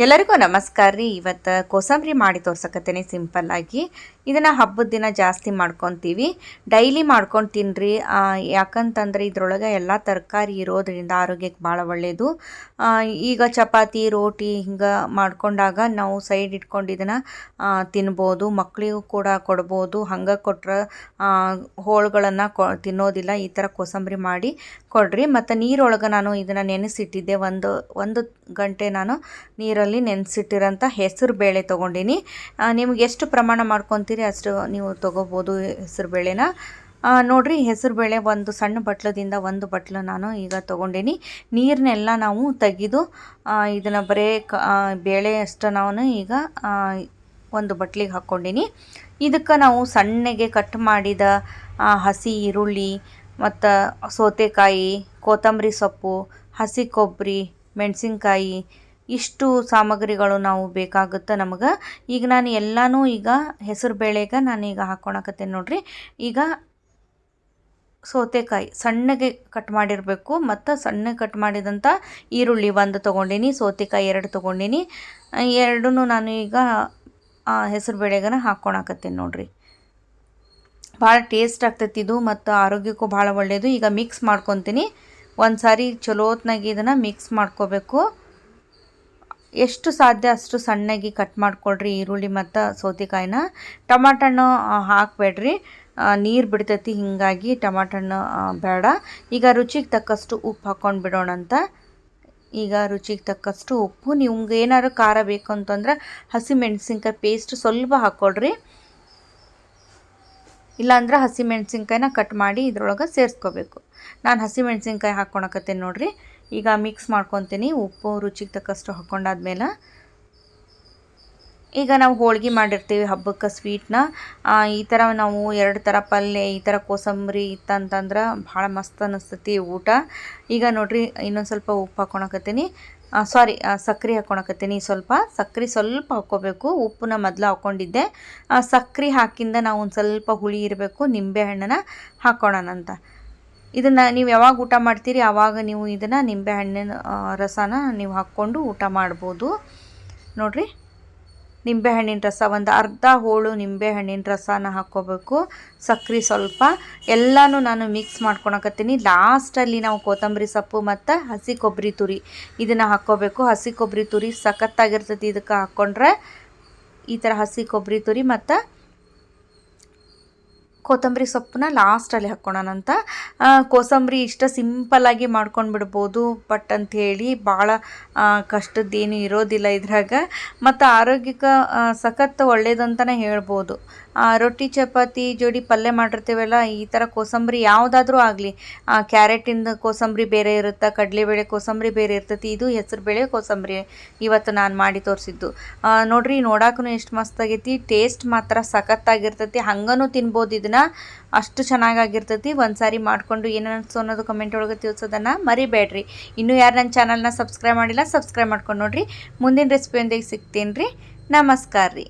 ಎಲ್ಲರಿಗೂ ನಮಸ್ಕಾರ ರೀ. ಇವತ್ತು ಕೋಸಂಬರಿ ಮಾಡಿ ತೋರ್ಸಕತ್ತೇನೆ ಸಿಂಪಲ್ಲಾಗಿ. ಇದನ್ನು ಹಬ್ಬದ ದಿನ ಜಾಸ್ತಿ ಮಾಡ್ಕೊತೀವಿ. ಡೈಲಿ ಮಾಡ್ಕೊಂಡು ತಿನ್ನಿರಿ ಯಾಕಂತಂದರೆ ಇದರೊಳಗೆ ಎಲ್ಲ ತರಕಾರಿ ಇರೋದ್ರಿಂದ ಆರೋಗ್ಯಕ್ಕೆ ಭಾಳ ಒಳ್ಳೆಯದು ಈಗ ಚಪಾತಿ, ರೋಟಿ ಹಿಂಗೆ ಮಾಡ್ಕೊಂಡಾಗ ನಾವು ಸೈಡ್ ಇಟ್ಕೊಂಡು ಇದನ್ನು ತಿನ್ಬೋದು. ಮಕ್ಕಳಿಗೂ ಕೂಡ ಕೊಡ್ಬೋದು. ಹಂಗೆ ಕೊಟ್ಟರೆ ಹೋಳುಗಳನ್ನು ಕೊ, ತಿನ್ನೋದಿಲ್ಲ. ಈ ಥರ ಕೋಸಂಬರಿ ಮಾಡಿ ಕೊಡ್ರಿ. ಮತ್ತು ನೀರೊಳಗೆ ನಾನು ಇದನ್ನು ನೆನೆಸಿಟ್ಟಿದ್ದೆ. ಒಂದು ಒಂದು ಗಂಟೆ ನಾನು ನೀರಲ್ಲಿ ನೆನೆಸಿಟ್ಟಿರೋಂಥ ಹೆಸರು ಬೇಳೆ ತೊಗೊಂಡಿನಿ ನಿಮ್ಗೆ ಎಷ್ಟು ಪ್ರಮಾಣ ಮಾಡ್ಕೊತೀರಿ ಅಷ್ಟು ನೀವು ತೊಗೋಬೋದು ಹೆಸರು ಬೇಳೆನ. ನೋಡಿರಿ ನೋಡ್ರಿ, ಹೆಸರು ಬೇಳೆ ಒಂದು ಸಣ್ಣ ಬಟ್ಲದಿಂದ ಒಂದು ಬಟ್ಲು ನಾನು ಈಗ ತೊಗೊಂಡೀನಿ. ನೀರನ್ನೆಲ್ಲ ನಾವು ತೆಗೆದು ಇದನ್ನು ಬರೇ ಕ ಬೇಳೆ ಅಷ್ಟು ನಾನು ಈಗ ಒಂದು ಬಟ್ಲಿಗೆ ಹಾಕ್ಕೊಂಡೀನಿ. ಇದಕ್ಕೆ ನಾವು ಸಣ್ಣಗೆ ಕಟ್ ಮಾಡಿದ ಹಸಿ ಈರುಳ್ಳಿ, ಮತ್ತು ಸೌತೆಕಾಯಿ, ಕೊತ್ತಂಬರಿ ಸೊಪ್ಪು, ಹಸಿ ಕೊಬ್ಬರಿ, ಮೆಣಸಿನ್ಕಾಯಿ ಇಷ್ಟು ಸಾಮಗ್ರಿಗಳು ನಾವು ಬೇಕಾಗುತ್ತೆ ನಮಗೆ. ಈಗ ನಾನು ಎಲ್ಲನೂ ಈಗ ಹೆಸರು ಬೇಳೆಗೆ ನಾನು ಈಗ ಹಾಕ್ಕೊಳಕತ್ತೇನೆ ನೋಡ್ರಿ. ಈಗ ಸೌತೆಕಾಯಿ ಸಣ್ಣಗೆ ಕಟ್ ಮಾಡಿರಬೇಕು ಮತ್ತು ಸಣ್ಣಗೆ ಕಟ್ ಮಾಡಿದಂಥ ಈರುಳ್ಳಿ ಒಂದು ತೊಗೊಂಡೀನಿ, ಸೌತೆಕಾಯಿ ಎರಡು ತೊಗೊಂಡೀನಿ. ಎರಡೂ ನಾನು ಈಗ ಹೆಸರು ಬೇಳೆಗನ ಹಾಕ್ಕೊಳಕತ್ತೀನಿ ನೋಡ್ರಿ. ಭಾಳ ಟೇಸ್ಟ್ ಆಗ್ತೈತಿ ಇದು ಮತ್ತು ಆರೋಗ್ಯಕ್ಕೂ ಭಾಳ ಒಳ್ಳೆಯದು ಈಗ ಮಿಕ್ಸ್ ಮಾಡ್ಕೊತೀನಿ. ಒಂದು ಸಾರಿ ಚಲೋತ್ನಾಗಿ ಇದನ್ನು ಮಿಕ್ಸ್ ಮಾಡ್ಕೋಬೇಕು. ಎಷ್ಟು ಸಾಧ್ಯ ಅಷ್ಟು ಸಣ್ಣಗೆ ಕಟ್ ಮಾಡ್ಕೊಳ್ರಿ ಈರುಳ್ಳಿ ಮತ್ತು ಸೌತೆಕಾಯಿನ. ಟಮಾಟಣ್ಣು ಹಾಕಬೇಡ್ರಿ. ನೀರು ಬಿಡ್ತೈತಿ, ಹೀಗಾಗಿ ಟಮಾಟ ಹಣ್ಣು ಬೇಡ. ಈಗ ರುಚಿಗೆ ತಕ್ಕಷ್ಟು ಉಪ್ಪು ಹಾಕ್ಕೊಂಡು ಬಿಡೋಣಂತ. ಈಗ ರುಚಿಗೆ ತಕ್ಕಷ್ಟು ಉಪ್ಪು. ನಿಮ್ಗೆ ಏನಾದ್ರು ಖಾರ ಬೇಕು ಅಂತಂದ್ರೆ ಹಸಿ ಮೆಣಸಿನ್ಕಾಯಿ ಪೇಸ್ಟ್ ಸ್ವಲ್ಪ ಹಾಕ್ಕೊಳ್ರಿ ಇಲ್ಲಾಂದ್ರೆ ಹಸಿ ಮೆಣಸಿನ್ಕಾಯಿನ ಕಟ್ ಮಾಡಿ ಇದ್ರೊಳಗೆ ಸೇರಿಸ್ಕೋಬೇಕು. ನಾನು ಹಸಿ ಮೆಣಸಿನ್ಕಾಯಿ ಹಾಕ್ಕೊಳಕತ್ತೇನೆ ನೋಡ್ರಿ. ಈಗ ಮಿಕ್ಸ್ ಮಾಡ್ಕೊತೀನಿ. ಉಪ್ಪು ರುಚಿಗೆ ತಕ್ಕಷ್ಟು ಹಾಕ್ಕೊಂಡಾದ್ಮೇಲೆ ಈಗ ನಾವು ಹೋಳಿಗೆ ಮಾಡಿರ್ತೀವಿ ಹಬ್ಬಕ್ಕೆ ಸ್ವೀಟ್ನ ಈ ಥರ ನಾವು ಎರಡು ಥರ ಪಲ್ಯ, ಈ ಥರ ಕೋಸಂಬರಿ ಇತ್ತಂತಂದ್ರೆ ಭಾಳ ಮಸ್ತ್ ಅನ್ನಿಸ್ತೈತಿ ಊಟ. ಈಗ ನೋಡಿರಿ, ಇನ್ನೊಂದು ಸ್ವಲ್ಪ ಉಪ್ಪು ಹಾಕ್ಕೊಳಕತ್ತೀನಿ ಸಾರಿ ಸಕ್ಕರೆ ಹಾಕ್ಕೊಳಕತ್ತೀನಿ ಸ್ವಲ್ಪ. ಸಕ್ಕರೆ ಸ್ವಲ್ಪ ಹಾಕ್ಕೋಬೇಕು. ಉಪ್ಪನ್ನ ಮೊದಲು ಹಾಕ್ಕೊಂಡಿದ್ದೆ ಸಕ್ಕರೆ ಹಾಕಿಂದ ನಾವು ಒಂದು ಸ್ವಲ್ಪ ಹುಳಿ ಇರಬೇಕು ನಿಂಬೆಹಣ್ಣನ್ನ ಹಾಕ್ಕೊಳ್ಳೋಣಂತ ಇದನ್ನು ನೀವು ಯಾವಾಗ ಊಟ ಮಾಡ್ತೀರಿ ಆವಾಗ ನೀವು ಇದನ್ನು ನಿಂಬೆಹಣ್ಣಿನ ರಸನ ನೀವು ಹಾಕ್ಕೊಂಡು ಊಟ ಮಾಡ್ಬೋದು. ನೋಡ್ರಿ ನಿಂಬೆಹಣ್ಣಿನ ರಸ, ಒಂದು ಅರ್ಧ ಹೋಳು ನಿಂಬೆಹಣ್ಣಿನ ರಸನ ಹಾಕ್ಕೋಬೇಕು. ಸಕ್ಕರೆ ಸ್ವಲ್ಪ, ಎಲ್ಲನೂ ನಾನು ಮಿಕ್ಸ್ ಮಾಡ್ಕೊಳಕತ್ತೀನಿ. ಲಾಸ್ಟಲ್ಲಿ ನಾವು ಕೊತ್ತಂಬರಿ ಸೊಪ್ಪು ಮತ್ತು ಹಸಿ ಕೊಬ್ಬರಿ ತುರಿ ಇದನ್ನು ಹಾಕ್ಕೋಬೇಕು. ಹಸಿ ಕೊಬ್ಬರಿ ತುರಿ ಸಖತ್ತಾಗಿರ್ತೈತಿ ಇದಕ್ಕೆ ಹಾಕ್ಕೊಂಡ್ರೆ ಈ ಥರ ಹಸಿ ಕೊಬ್ಬರಿ ತುರಿ ಮತ್ತು ಕೊತ್ತಂಬರಿ ಸೊಪ್ಪನ್ನ ಲಾಸ್ಟಲ್ಲಿ ಹಾಕ್ಕೊಳ್ಳೋಣ ಅಂತ. ಕೋಸಂಬರಿ ಇಷ್ಟ ಸಿಂಪಲ್ಲಾಗಿ ಮಾಡ್ಕೊಂಡು ಬಿಡ್ಬೋದು ಬಟ್ ಅಂಥೇಳಿ ಭಾಳ ಕಷ್ಟದ್ದೇನು ಇರೋದಿಲ್ಲ ಇದ್ರಾಗ. ಮತ್ತು ಆರೋಗ್ಯಕ್ಕೆ ಸಖತ್ ಒಳ್ಳೇದು ಅಂತಲೇ ಹೇಳ್ಬೋದು ರೊಟ್ಟಿ, ಚಪಾತಿ, ಜೋಡಿ ಪಲ್ಯ ಮಾಡಿರ್ತೀವಲ್ಲ, ಈ ಥರ ಕೋಸಂಬರಿ ಯಾವುದಾದ್ರೂ ಆಗಲಿ. ಕ್ಯಾರೆಟಿಂದ ಕೋಸಂಬರಿ ಬೇರೆ ಇರುತ್ತೆ, ಕಡಲೆಬೇಳೆ ಕೋಸಂಬರಿ ಬೇರೆ ಇರ್ತೈತಿ, ಇದು ಹೆಸರುಬೇಳೆ ಕೋಸಂಬರಿ ಇವತ್ತು ನಾನು ಮಾಡಿ ತೋರಿಸಿದ್ದು. ನೋಡ್ರಿ ನೋಡಕ್ಕೂ ಎಷ್ಟು ಮಸ್ತ್ ಆಗೈತಿ ಟೇಸ್ಟ್ ಮಾತ್ರ ಸಖತ್ತಾಗಿರ್ತೈತಿ, ಹಂಗನೂ ತಿನ್ಬೋದು ಇದನ್ನ ಅಷ್ಟು ಚೆನ್ನಾಗಾಗಿರ್ತೈತಿ. ಒಂದು ಸಾರಿ ಮಾಡಿಕೊಂಡು ಏನು ಅನಿಸ್ತು ಅನ್ನೋದು ಕಮೆಂಟ್ ಒಳಗೆ ತಿಳಿಸೋದನ್ನು ಮರಿಬೇಡ್ರಿ. ಇನ್ನೂ ಯಾರು ನನ್ನ ಚಾನಲ್ನ ಸಬ್ಸ್ಕ್ರೈಬ್ ಮಾಡಿಲ್ಲ ಸಬ್ಸ್ಕ್ರೈಬ್ ಮಾಡ್ಕೊಂಡು ನೋಡಿರಿ. ಮುಂದಿನ ರೆಸಿಪಿಯೊಂದಿಗೆ ಸಿಗ್ತೀನಿ ರೀ ನಮಸ್ಕಾರ ರೀ